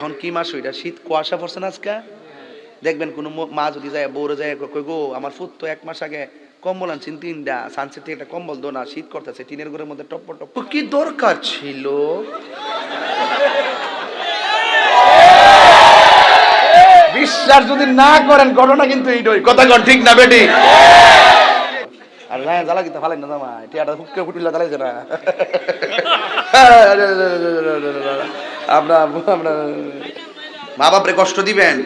এখন কি মাস ওইটা শীত কুয়াশা পড়ছে না আজকে দেখবেন কোনো ম- যদি যায় বউরে যায় কই গো আমার ফুট তো এক মাস আগে কম্বল আনছেন তিনটা সানসেট থেকে একটা কম্বল দো না শীত করতেছে টিনের ঘরের মধ্যে টপ টপ কি দরকার ছিল বিশ্বাস যদি না করেন ঘটনা কিন্তু এইটাই কথা কন ঠিক না বেটি আর রায় জ্বালা কিন্তু ফালাই না জামা টিয়াটা হুক্কে ফুটিলা জ্বালাইছে না আমরা আমরা মা বাপরে কষ্ট দিবেন।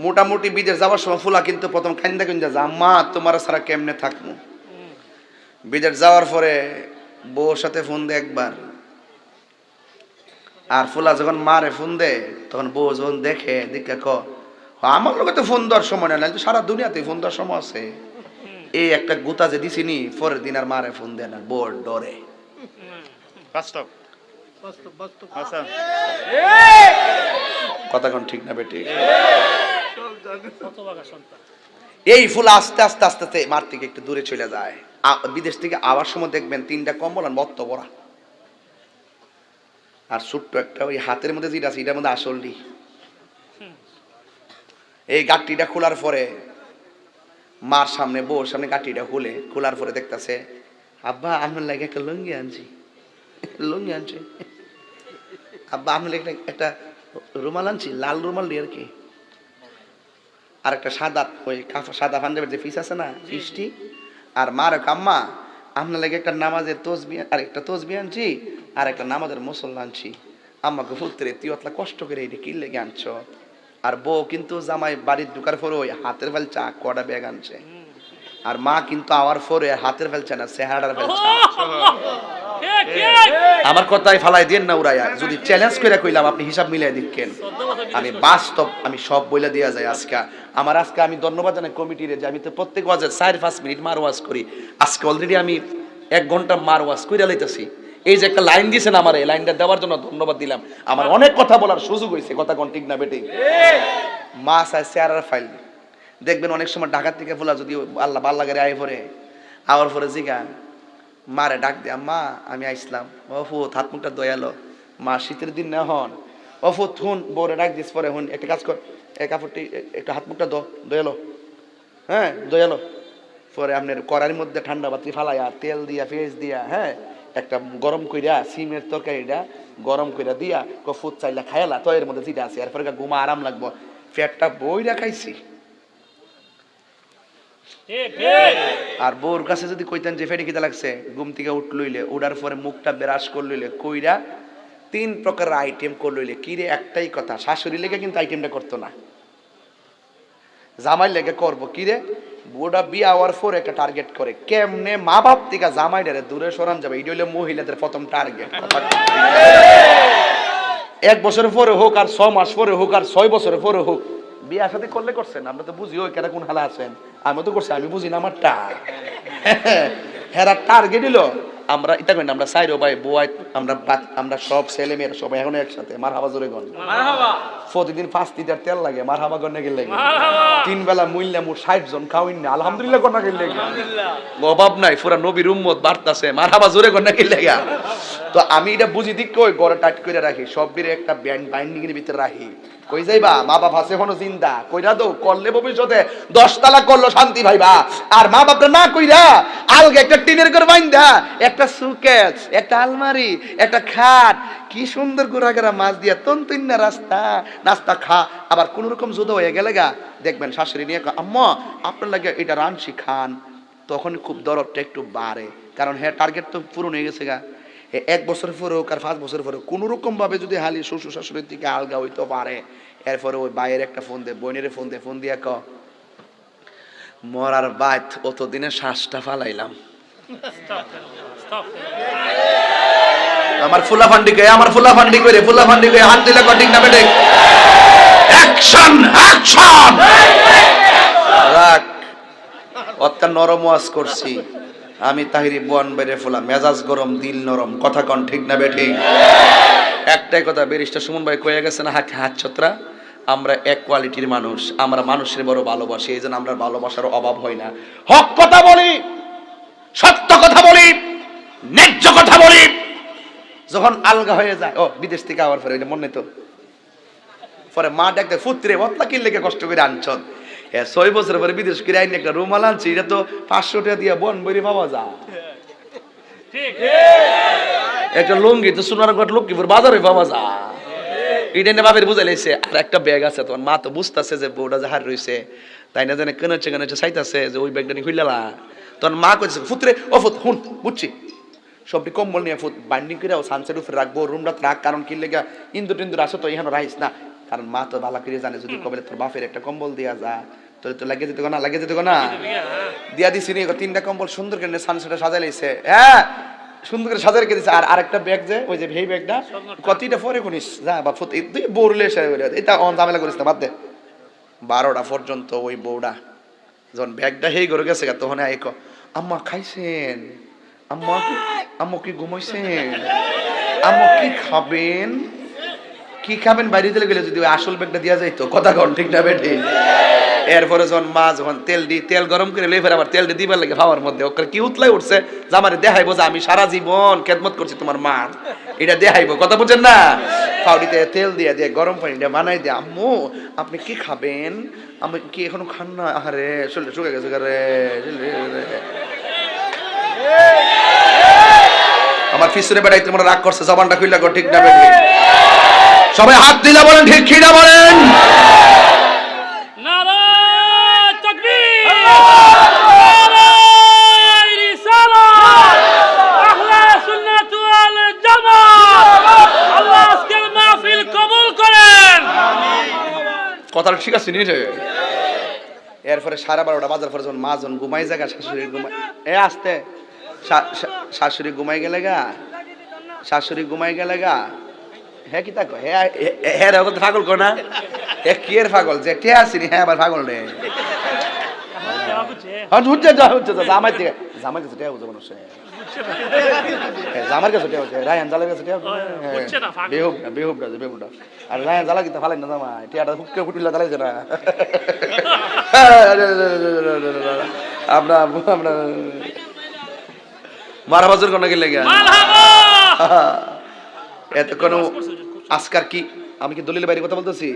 মোটামুটি বিদেশ যাওয়ার সময় ফুলা কিন্তু প্রথম কান্দা যা মা তোমার ছাড়া কেমনে থাকব? বিদেশ যাওয়ার পরে বউর সাথে ফোন দে একবার। আর ফুলা যখন মারে ফোন দে তখন বউ যখন দেখে দেখে ক "হ, আমার লোকে তো ফোন দেওয়ার সময় না সারা দুনিয়াতে ফোন দেওয়ার সময় আছে। এই একটা গুতা যে দিছিনি পরের দিন আর মারে ফোন দেয় না বোর ডরে। বাস্তব। কথা ঠিক না বেটি? এই ফুল আস্তে আস্তে আস্তে আস্তে মার থেকে একটু দূরে চলে যায়। বিদেশ থেকে আবার সময় দেখবেন তিনটা কম্বল আর মত্ত বড়া। আর ছোট্ট একটা ওই হাতের মধ্যে যেটা আছে এটার মধ্যে আসলটি এই গাঁটটিটা খোলার পরে মার সামনে বউর সামনে গাঁটটিটা খুলে খোলার পরে দেখতাছে আব্বা আপনার লাগে একটা লুঙ্গি আনছি। লুঙ্গি আনছি। আব্বা লাগে একটা একটা রুমাল আনছি লাল রুমাল আর কি। আর একটা সাদা ওই সাদা পাঞ্জাবের যে ফিস আছে না ফিসটি আর মার কাম্মা আপনার লাগে একটা নামাজের তসবি আর একটা তসবি আনছি আর একটা নামাজের মুসল্লা আনছি। আম্মাকে ফুলতে তুই অতলা কষ্ট করে এটা কি লেগে আনছ? আর বউ কিন্তু জামাই বাড়ির ঢুকার পরে ওই হাতের ফেলচা কটা ব্যাগ আনছে। আর মা কিন্তু আওয়ার পরে হাতের ফেলছে না চেহারার ফেলছে আমার কথাই ফালাই দেন না উড়াইয়া যদি চ্যালেঞ্জ করে কইলাম আপনি হিসাব মিলাই দিচ্ছেন। আমি বাস্তব আমি সব বইলা দেওয়া যায় আজকে। আমার আজকে আমি ধন্যবাদ জানাই কমিটিরে যে আমি তো প্রত্যেক ওয়াজে চার পাঁচ মিনিট মার ওয়াজ করি। আজকে অলরেডি আমি এক ঘণ্টা মার ওয়াজ কইরা লাইতেছি। এই যে একটা লাইন দিয়েছেন আমার এই লাইনটা দেওয়ার জন্য ধন্যবাদ দিলাম। আমার অনেক কথা বলার সুযোগ হয়েছে কথা কোন ঠিক না বেটি মা চায় চেয়ারার ফাইল দেখবেন অনেক সময় ঢাকার থেকে ফুলা যদি আল্লাহ ভালো লাগে আয় পরে আওয়ার পরে জিগা মারে ডাক দিয়া, মা, আমি আইসলাম। অফু হাত মুখটা দয়ালো মা, শীতের দিন না হন। অফু, থুন, বউরে ডাক দিস পরে, হুন, একটা কাজ কর, এই কাপড়টি একটা হাত মুখটা দয়ালো হ্যাঁ দয়ালো পরে আপনার কড়ার মধ্যে ঠান্ডা বাতি ফালাইয়া, তেল দিয়া পেঁয়াজ দিয়া হ্যাঁ একটা গরম কইরা, সিমের তরকারিটা গরম কইরা দিয়া, কফুত চাইলা খাইলা তো এর মধ্যে যেটা আছে এরপরে ঘুমা আরাম লাগবো। পেটটা বইরা খাইছি। আর বউর কাছে যদি কইতেন যে, ফেটে কিতা লাগছে ঘুম থেকে উঠ লইলে, উড়ার পরে মুখটা বেরাস করে লইলে, কইরা তিন প্রকার আইটেম করে লইলে। কি একটাই কথা, শাশুড়ি লেগে কিন্তু আইটেমটা করতো না। জামাই লেগে করব, কি রে? বুড়া বিয়া হওয়ার পর একটা টার্গেট করে। কেমনে মা বাপ থেকে জামাই ডারে দূরে সরান যাবে? এটা হইলে মহিলাদের প্রথম টার্গেট এক বছরের পরে হোক আর ছ মাস পরে হোক আর ছয় বছরের পরে হোক। বিয়া সাথে করলে করছেন? আমরা তো বুঝি ওই কেন কোন হালা আছেন। আমি তো করছি আমি বুঝি না আমার টার হেরা টার্গেট দিল আমরা এটা করি না আমরা সাইরো ভাই বোয়াই আমরা আমরা সব ছেলে মেয়েরা সবাই এখন একসাথে মার হাবা জোরে গন প্রতিদিন পাঁচ লিটার তেল লাগে মার হাবা গন্নে গেলে তিন বেলা মূল্যা মোট ষাট জন খাওয়াইন না আলহামদুলিল্লাহ গন্না গেলে অভাব নাই পুরা নবীর উম্মত বাড়তাছে মার হাবা জোরে গন্না গেলে তো আমি এটা বুঝি দিক কই গড়ে টাইট করে রাখি সব বিরে একটা ব্যান্ড বাইন্ডিং এর ভিতরে রাখি। কই যাইবা মা বাপ আছে এখনও চিন্তা কইরা দো করলে ভবিষ্যতে দশ তালা করল শান্তি ভাইবা। আর মা বাপটা না কইরা আলগে একটা টিনের ঘর বাইন্দা একটা সুকেস, একটা আলমারি, একটা খাট। কি সুন্দর গোড়াগেরা মাছ দিয়া তন্তুন রাস্তা। নাস্তা খা, আবার কোন রকম জুদো হয়ে গেলে গা। দেখবেন শাশুড়ি নিয়ে আম্মা, আপনার লাগে এটা রানসি খান। তখন খুব দরদটা একটু বাড়ে। কারণ হ্যাঁ টার্গেট তো পূরণ হয়ে গেছে গা। এক বছর পরে হোক আর পাঁচ বছর পরে কোনো রকম ভাবে যদি হালি শ্বশুর শাশুড়ির দিকে আলগা হইতে পারে। এরপরে ওই বাইরের একটা ফোন দে, বোনের ফোন দে, ফোন দিয়া ক মরার বাদ অতদিনে শ্বাসটা ফালাইলাম। আমার ফুলা ফান্ডি কে আমার ফুলা ফান্ডি করে ফুলা ফান্ডি করে হাত দিলে কটিং না বেটে। অ্যাকশন অ্যাকশন রাখ অত্যা নরম ওয়াজ করছি। আমি তাহিরি বোয়ান বেড়ে ফোলা, মেজাজ গরম, দিল নরম, কথা কন ঠিক না বেঠি? একটাই কথা বেরিস্টার সুমন ভাই কয়ে গেছে না হাত হাত ছত্রা আমরা এক কোয়ালিটির মানুষ, আমরা মানুষের বড় ভালোবাসি, এই জন্য আমরা ভালোবাসার অভাব হয় না। হক কথা বলি। সত্য কথা বলি ন্যায্য কথা বলি। যখন আলগা হয়ে যায় ও বিদেশ থেকে আবার পরে মনে তো? পরে মা ডাকতে ফুত্রে বতলা কিনলে কষ্ট করে আনছন হ্যাঁ ছয় বছর পরে বিদেশ করে আইন একটা রুমাল আনছি এটা তো পাঁচশো টাকা দিয়ে বন বইরে পাওয়া যায়। একটা লুঙ্গি তো লক্ষ্মীপুর বাজারে পাওয়া যায়। এটা নিয়ে বাপের বুঝে লাইছে আর একটা ব্যাগ আছে তোমার। মা তো বুঝতেছে যে বউটা যাহার রইছে। তাই না জানে কেন হচ্ছে কেন হচ্ছে চাইতেছে যে ওই ব্যাগটা নিয়ে খুললা তখন মা কইছে ফুতরে ও ফুত হুন বুঝছি। সবটি কম্বল নিয়ে ফুত বাইন্ডিং করে ও সানসেট উপরে রাখব রুমটা রাখ কারণ কি লেগা ইন্দুর টিন্দুর আসো তো এখানে রাইস না। কারণ মা তো ভালো করে জানে যদি কবে তোর বাপের একটা কম্বল দিয়া যা তোর তো লাগিয়ে দিতে না লাগিয়ে দিতে না। দিয়া দিছি নি তিনটা কম্বল সুন্দর করে সানসেটে সাজাই লাইছে। হ্যাঁ সুন্দর করে সাজাই রেখে দিছে। আর আরেকটা ব্যাগ যে ওই যে ভেই ব্যাগটা কতটা পরে কোনিস যা বা ফুত তুই বউরলে এসে এটা অন ঝামেলা করিস না বাদ দে। বারোটা পর্যন্ত ওই বউটা যখন ব্যাগটা হেই করে গেছে তখন আইক আম্মা খাইছেন আম্মা আম্মু কি ঘুমাইছেন আম্মু কি খাবেন কি খাবেন? বাইরে দিলে গেলে যদি আসল ব্যাগটা দিয়া যাইতো, কথা কন, ঠিক না বেঠি এরপরে যখন মা যখন তেল দি তেল গরম করে লেই ফের আবার তেল দিয়ে দিবার লাগে খাওয়ার মধ্যে ওকে কি উতলাই উঠছে? যে আমারে দেখাইবো যে আমি সারা জীবন খেদমত করছি তোমার মা। এটা দেখাইবো, কথা বুঝছেন না? পাউডিতে তেল দিয়ে দিয়ে, গরম পানি দিয়ে বানাই দিয়ে, আম্মু, আপনি কি খাবেন? আমি কি এখনও খান না? আরে শরীরটা শুকে গেছে রে আমার ফিসুরে বেড়াই তোমরা রাগ করছে, জবানটা খুললা ঠিক না বেঠি সবাই হাত দিলা বলেন ঠিক কি বলেন? কথাটা ঠিক আছে নি রে এরপরে সাড়ে বারোটা বাজার পরে যখন মা যখন ঘুমাই জায়গা শাশুড়ি ঘুমাই এ আসতে। শাশুড়ি ঘুমাই গেলে গা? শাশুড়ি ঘুমাই গেলে গা? হ্যাঁ কি তাকো হ্যাঁ হ্যাঁ রে পাগল কো না? হ্যাঁ কি এর পাগল? যে কে আসিনি হ্যাঁ আবার পাগল রে হ্যাঁ যা যা জামাই থেকে জামাই কাছে টেয়া বুঝে মানুষ জামার কাছে টেয়া হচ্ছে রায়হান জালের কাছে টেয়া না, বেহুব না বেহুব না বেহুব না আর রায়হান জালা কিন্তু ফালাই না জামাই টিয়াটা হুক্কে ফুটিলা জ্বালাইছে না? আমরা আমরা মারা বাজুর কোন গেলে গা মারহাবা এত কোনো আজকার কি? আমি কি দলিলের বাইরে কথা বলতেছি?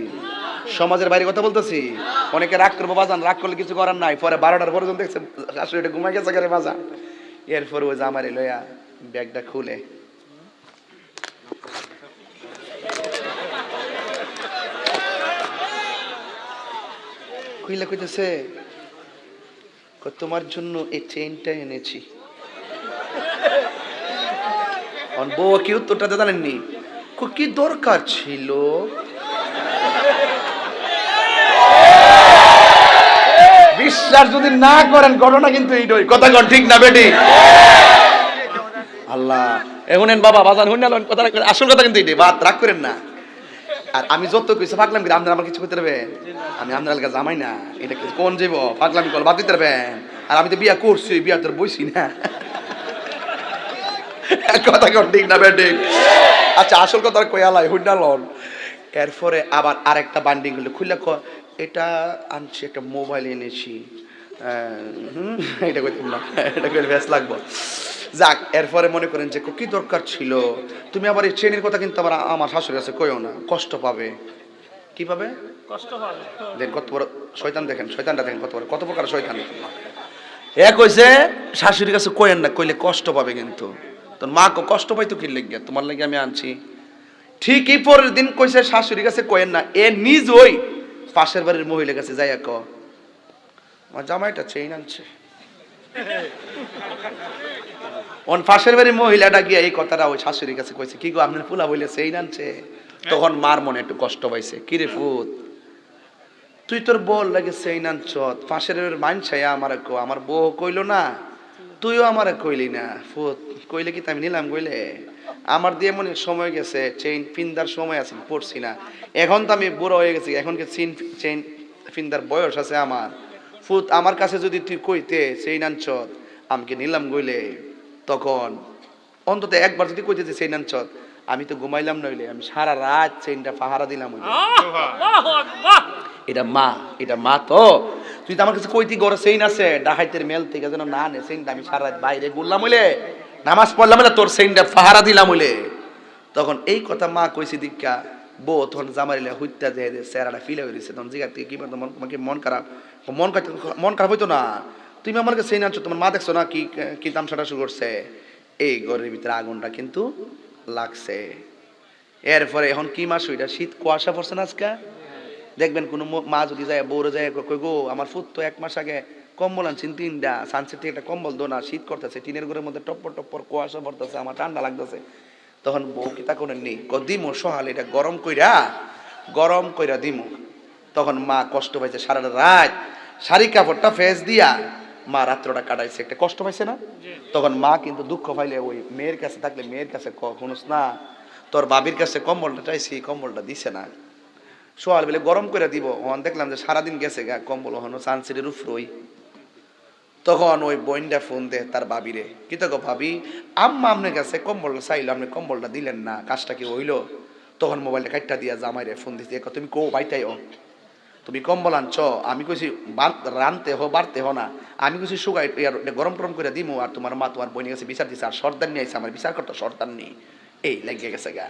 সমাজের বাইরে কথা বলতেছি? অনেকে রাগ করব বাজান রাগ করলে কিছু করার নাই। পরে বারোটার পরে যখন দেখছে আসলে এটা ঘুমাই গেছে গেলে বাজা এরপর ওই জামারে লইয়া ব্যাগটা খুলে। কইলা কইতেছে কই, তোমার জন্য এই চেইনটা এনেছি। বউ কি উত্তরটা জানেননি? কি দরকার ছিল? বিশ্বাস যদি না করেন, ঘটনা কিন্তু এইটাই। কথা কন, ঠিক না, বেটি? আল্লাহ এমন বাবা, বাজান হুন কথা আসল কথা কিন্তু এইটাই বাদ রাগ করেন না। আর আমি যত কিছু পাগলাম কিন্তু আপনারা আমার কিছু করতে পারবেন? আমি আপনার এলাকা জামাই না, এটা কোন যাব পাগলামি কল বাদ দিতে পারবেন? আর আমি তো বিয়া করছি বিয়া তোর বইছি না। কথা কন, ঠিক না, বেটি? আচ্ছা আসল কথা কই আলাই হুন্ডা লন। এরপরে আবার আরেকটা বান্ডিং হলো খুলে ক এটা আনছি একটা মোবাইল এনেছি। এটা কইতাম না এটা কইলে ব্যাস লাগবো। যাক এরপরে মনে করেন যে কি দরকার ছিল? তুমি আবার এই ট্রেনের কথা কিন্তু আবার আমার শাশুড়ি কাছে কইও না কষ্ট পাবে। কি পাবে? কষ্ট দেখেন কত বড় শয়তান দেখেন শয়তানটা দেখেন কত বড় কত প্রকার শয়তান। এক কইছে শাশুড়ির কাছে কইেন না কইলে কষ্ট পাবে কিন্তু। তোর মা কো কষ্ট পাইতো কি লেগে? তোমার লাগে আমি আনছি। ঠিক এই পরের দিন কইছে শাশুড়ির কাছে কইেন না, এ নিজ ওই পাশের বাড়ির মহিলার কাছে যাইয়া ক আমার জামাইটা চেইন আনছে। অন পাশের বাড়ির মহিলাটা গিয়ে এই কথাটা ওই শাশুড়ির কাছে কইছে, কি গো, আপনার ফুলা বইলে চেইন আনছে? তখন মার মনে একটু কষ্ট পাইছে, কি রে ফুত? তুই তোর বল লাগে নান চত পাশের মান ছায়া আমার কো আমার বউ কইলো না, তুইও আমার কইলি না, ফুত। কইলে কি আমি নিলাম কইলে? আমার দিয়ে মনে সময় গেছে চেইন ফিন্দার সময় আছে পড়ছি না। এখন তো আমি বুড়ো হয়ে গেছি, এখন কি চেইন চেইন ফিন্দার বয়স আছে আমার? ফুত, আমার কাছে যদি তুই কইতে সেই নান চত আমাকে নিলাম কইলে? তখন, অন্তত একবার যদি কইতে সেই নান আমি তো ঘুমাইলাম নইলে, আমি সারা রাত চেইনটা পাহারা দিলাম এটা মা এটা মা তো। তুই তো আমার কাছে কইতি গড়ে সেইন আছে, ডাহাইতের মেল থেকে যেন না নে সেইনটা আমি সারা রাত বাইরে ঘুরলাম হইলে নামাজ পড়লাম হইলে তোর সেইনটা ফাহারা দিলাম হইলে তখন এই কথা মা কইছি, দীক্ষা, বউ তখন জামারিলে হুইত্যা যে চেহারাটা ফিলে হয়েছে তখন জিগার থেকে কি মন তোমাকে মন খারাপ। মন খারাপ মন খারাপ হইতো না। তুমি আমার কাছে আনছো, তোমার মা দেখছ না কি কি দাম তামসাটা শুরু করছে? এই ঘরের ভিতরে আগুনটা কিন্তু লাগছে। এরপরে এখন কি মাস ওইটা? শীত কুয়াশা পড়ছে না আজকে? দেখবেন কোনো মা যদি যায়, বউরে যায় কই গো, আমার ফুট তো এক মাস আগে কম্বল আনছেন তিনটা। সানসেট থেকে একটা কম্বল দো না শীত করতেছে টিনের ঘরের মধ্যে টপ্পর টপ্পর কুয়াশা পড়তেছে আমার ঠান্ডা লাগতেছে। তখন বউ কি তা করেন নি দিমো সহাল এটা গরম কইরা গরম কইরা দিমু। তখন মা কষ্ট পাইছে সারাটা রাত। শাড়ি কাপড়টা ফেস দিয়া মা রাত্রটা কাটাইছে একটা কষ্ট পাইছে না? তখন মা কিন্তু দুঃখ পাইলে ওই মেয়ের কাছে থাকলে মেয়ের কাছে কখনোস না তোর বাবির কাছে কম্বলটা চাইছি কম্বলটা দিছে না। সোয়াল বেলে গরম করে দিব। ওখান দেখলাম যে সারাদিন গেছে গা কম্বল ওখানে সানসিটের উফরই তখন ওই বইনটা ফোন দে তার বাবিরে। কি তো ভাবি? আম্মা আপনার কাছে কম্বলটা চাইলো আপনি কম্বলটা দিলেন না, কাজটা কি হইল? তখন মোবাইলটা কাটটা দিয়া জামাইরে ফোন দিতে তুমি কো বাইটাই ও তুমি কম্বল আনছ, আমি কইছি রানতে হো, বাড়তে হো না। আমি কইছি সুগাই গরম টরম করে দিমু, আর তোমার মা তোমার বইনে গেছে বিচার দিছে, আর সর্দার নিয়ে আইছে, আমার বিচার করতো সর্দার নেই। এই লাগিয়ে গেছে গা।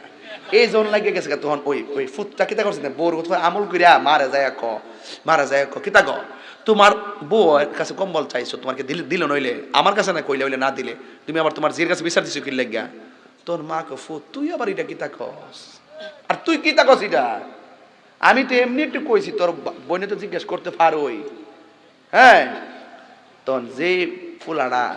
এই জন লাগিয়ে গেছে গা তখন ওই ওই ফুটটা কিতা করছে বউর কথা আমল করিয়া মারা যায় ক মারা যায় ক কিতা গ তোমার বউয়ের কাছে কম্বল চাইছো তোমাকে দিল দিল নইলে আমার কাছে না কইলে হইলে না দিলে। তুমি আবার তোমার জির কাছে বিচার দিছো কি লাগিয়া? তোর মা ক ফু তুই আবার এটা কিতা কস? আর তুই কিতা কস এটা? আমি তো এমনি একটু কইছি, তোর বা- বোনে তো জিজ্ঞেস করতে পারোই। হ্যাঁ? তখন যে ফুলাডা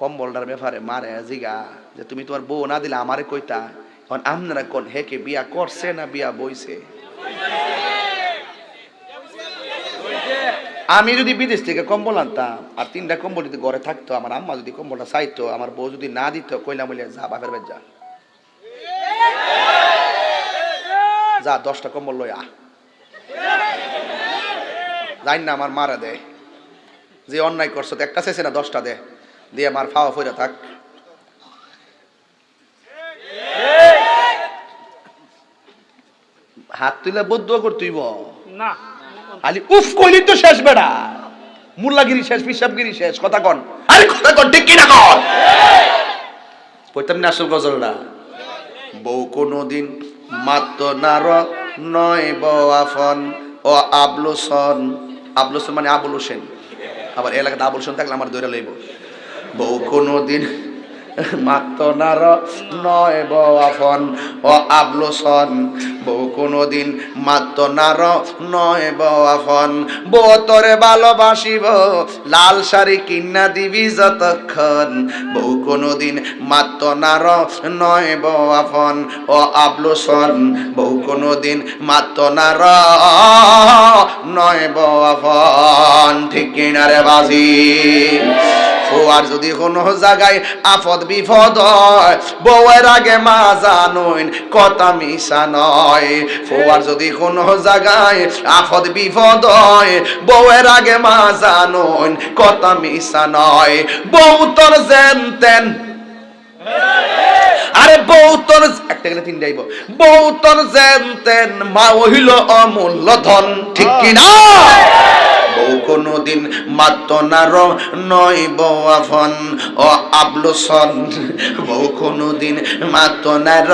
কম্বলটার ব্যাপারে মারে, জিগা, যে তুমি তোমার বউ না দিলে আমারে কইতা, এখন আপনারা কোন হেকে বিয়া করছে না বিয়া বইছে? আমি যদি বিদেশ থেকে কম্বল আনতাম, আর তিনটা কম্বল যদি ঘরে থাকতো, আমার আম্মা যদি কম্বলটা চাইতো, আমার বউ যদি না দিত কইলাম বলে যা, বাপের যা। যা, দশটা কম্বল লই আ জানি না, আমার মারা দে। যে অন্যায় করছ একটা শেষে না, দশটা দে। দিয়ে আমার ফাওয়া ফইরা থাক হাত তুলে বদ্ধ করতুইব না আলি উফ কইলি তো শেষ বেড়া। মুল্লাগিরি শেষ পিসাবগিরি শেষ। কথা কন। আরে কথা কন ঠিক কিনা কন? কইতাম না আসল গজলটা। বউ কোনোদিন মাত্র নার নয় বফন ও আবলুসন। আবলুসন মানে আবুল হোসেন। আবার এলাকাতে আবুল হোসেন থাকলে আমার দৈরা লইব। বউ কোনোদিন মাত্র নার নয় বফন ও আবলুসন বউ কোনোদিন। মাত্র নার নয় বফন বউ তোরে ভালোবাসিব। লাল শাড়ি কিনা দিবি যতক্ষণ। বউ কোনোদিন মাত্র নার নয় বফন ও আবলুসন বউ কোনোদিন মাত্র নার নয় বফন ঠিক কিনারে বাজি? ফোয়ার যদি কোনো জায়গায় আফদ বিপদ হয়, বউয়ের আগে মা জানুন কথা মিশা নয়। ফোয়ার যদি কোন জায়গায় আফদ বিপদ হয়, বউয়ের আগে মা জানুন মিশা নয়। বউ তোর তেন। আরে বউ তোর একটা গেলে তিন যাইব বউ তোর তেন, মা হইল অমূল্য ধন, ঠিক কিনা? বউ কোনদিন মাত্র নার নয় বউ আফন। ও আবলুসন বউ কোনদিন মাত্র নার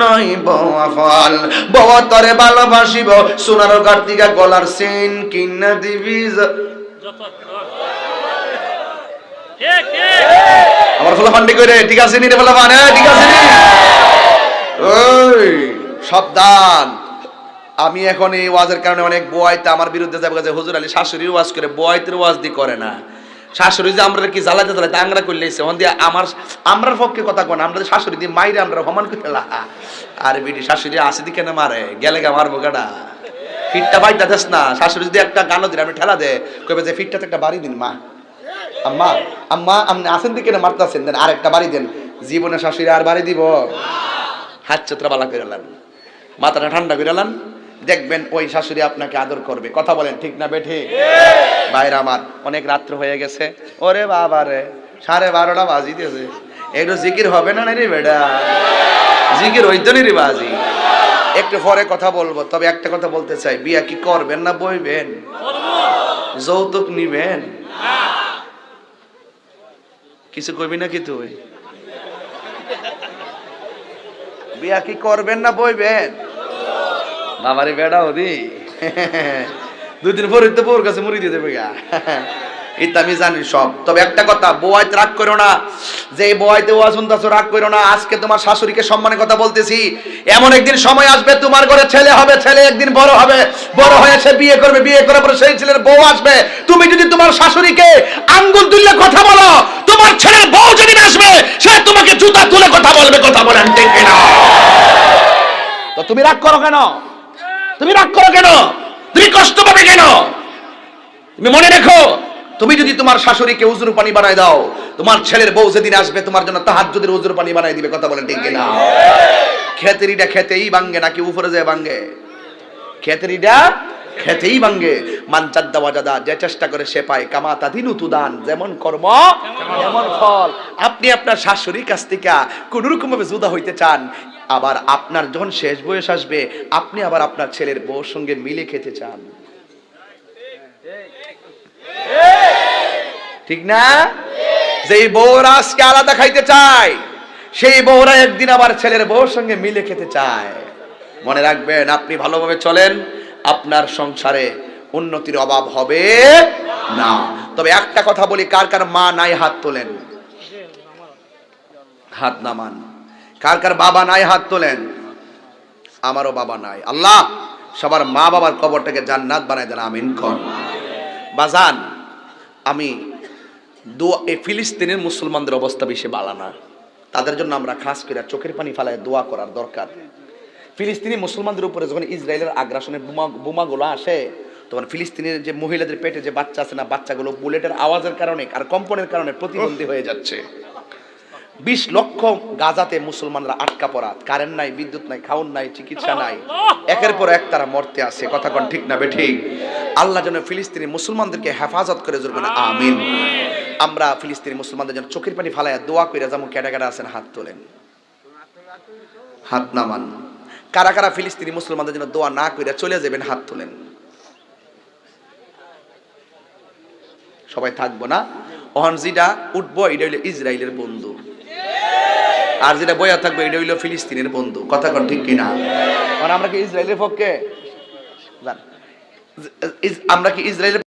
নয় বউ আফল বউ তরে ভালোবাসিব, সোনার কার্তিকা গলার সেন কিনা দিবি আমার ফলে ফান্ডি করে ঠিক আছে নি রে বলা মানে ঠিক আছে নি। ওই, সাবধান। আমি এখন এই ওয়াজের কারণে অনেক বয়তে আমার বিরুদ্ধে যাবে যে হুজুর আলী শাশুড়ির ওয়াজ করে বয়তের ওয়াজ দি করে না। শাশুড়ি যে আমরা কি জ্বালাতে জ্বালাতে আংরা করলেছে হন দিয়ে আমার, আমরার পক্ষে কথা কোন, আমরা শাশুড়ি দিয়ে মাইরে আমরা সমান করে আর বিডি শাশুড়ি আসি দিকে না মারে, গেলে গা মারবো গাডা। ফিটটা বাইটা দেস না। শাশুড়ি যদি একটা গানও দিন আমি ঠেলা দে, কইবে যে ফিটটাতে একটা বাড়ি দিন, মা। আম্মা আম্মা, আপনি আসেন দিকে না মারতেছেন, দেন আর একটা বাড়ি দেন। জীবনে শাশুড়ি আর বাড়ি দিব। হাত চত্রা বালা করে মাথাটা ঠান্ডা করে দেখবেন ওই শাশুড়ি আপনাকে আদর করবে। কথা বলেন, ঠিক না বেঠে? বাইরে আমার, অনেক রাত্র হয়ে গেছে। ওরে বাবা রে, সাড়ে বারোটা বাজিতেছে। একটু জিকির হবে না রে বেডা জিকির হইতো নি রে বাজি? একটু পরে কথা বলব, তবে একটা কথা বলতে চাই। বিয়া কি করবেন না বইবেন? যৌতুক নিবেন? কিছু কইবি নাকি তুই? বিয়া কি করবেন না বইবেন? বাবারে বেড়া ওদি দুই দিন পরে তো বউর কাছে মুড়ি দিয়ে দেবে গা। এটা আমি জানি সব। তবে একটা কথা বউয়াইতে রাগ করো না। যে শুনতেছো রাগ করো না। আজকে তোমার শাশুড়িকে সম্মানের কথা বলতেছি। এমন একদিন সময় আসবে, তোমার ঘরে ছেলে হবে, ছেলে একদিন বড় হবে। বড় বিয়ে করবে, বিয়ে করার পরে সেই ছেলের বউ আসবে। তুমি যদি তোমার শাশুড়িকে আঙ্গুল তুললে কথা বলো, তোমার ছেলের বউ আসবে, সে তোমাকে জুতা তুলে কথা বলবে, কথা বলেন ঠিক তো তুমি রাগ করো কেন? তুমি রাগ করো কেন? তুমি কষ্ট পাবে কেন? তুমি মনে রেখো, তুমি যদি তোমার শাশুড়িকে উজুর পানি বানাই দাও, তোমার ছেলের বউ যেদিন আসবে, তোমার জন্য তাহার যদি উজুর পানি বানায় দিবে, কথা বলে ঠিক না খেতেরিটা খেতেই বাঙ্গে নাকি উপরে যায় বাঙ্গে খেতেরিটা খেতেই ভাঙ্গে। মান চাদ্দা ওয়াজাদা, যে চেষ্টা করে সে পায়। কামা তাদিনু তুদান, যেমন কর্ম যেমন ফল। আপনি আপনার শাশুড়ির কাছ থেকে কোন রকম ভাবে জুদা হইতে চান। আবার আপনার যখন শেষ বয়স আসবে, আপনি আবার আপনার ছেলের বউর সঙ্গে মিলে খেতে চান। ঠিক না? যেই বউরা আজকে আলাদা খাইতে চায়, সেই বউরা একদিন আবার ছেলের বউর সঙ্গে মিলে খেতে চায়। মনে রাখবেন, আপনি ভালোভাবে চলেন। আপনার সংসারে উন্নতির অভাব হবে না। তবে একটা কথা বলি, কার কার মা নাই হাত তোলেন? হাত নামান কার কার বাবা নাই হাত তোলেন? আমারও বাবা নাই। আল্লাহ, সবার মা বাবার কবরটাকে জান্নাত বানায় দেন, আমিন কর। বাজান আমি দোয়া, এই ফিলিস্তিনের মুসলমানদের অবস্থা বেশি বালা না। তাদের জন্য আমরা খাস করে চোখের পানি ফালায় দোয়া করার দরকার। ফিলিস্তিনি মুসলমানদের উপরে যখন ইসরায়েলের আগ্রাসনের বোমা, বোমাগুলো আসে, তখন ফিলিস্তিনের যে মহিলাদের পেটে যে বাচ্চা আছে না, বাচ্চাগুলো বুলেটের আওয়াজের কারণে আর কম্পনের কারণে প্রতিবন্ধী হয়ে যাচ্ছে। বিশ লক্ষ গাজাতে মুসলমানরা আটকা পড়া, কারেন্ট নাই, বিদ্যুৎ নাই, খাউন নাই, চিকিৎসা নাই। একের পর এক তারা মরতে আছে কথা কোন ঠিক না বেঠিক আল্লাহ যেন ফিলিস্তিনি মুসলমানদেরকে হেফাজত করে জোর করে, আমিন। আমরা ফিলিস্তিনি মুসলমানদের জন্য চোখের পানি ফালাইয়া দোয়া করে যেমন ক্যাটা আছেন, হাত তোলেন। হাত নামান। কারা কারা ফিলিস্তিনি মুসলমানদের জন্য দোয়া না করে চলে যাবেন, হাত তোলেন। সবাই থাকব না? অহন যেটা উঠবো, এটা হইল ইসরায়েলের বন্ধু। আর যেটা বয়া থাকবে, এটা হইল ফিলিস্তিনের বন্ধু। কথা কন ঠিক কিনা? আমরা কি ইসরায়েলের পক্ষে? আমরা কি ইসরায়েলের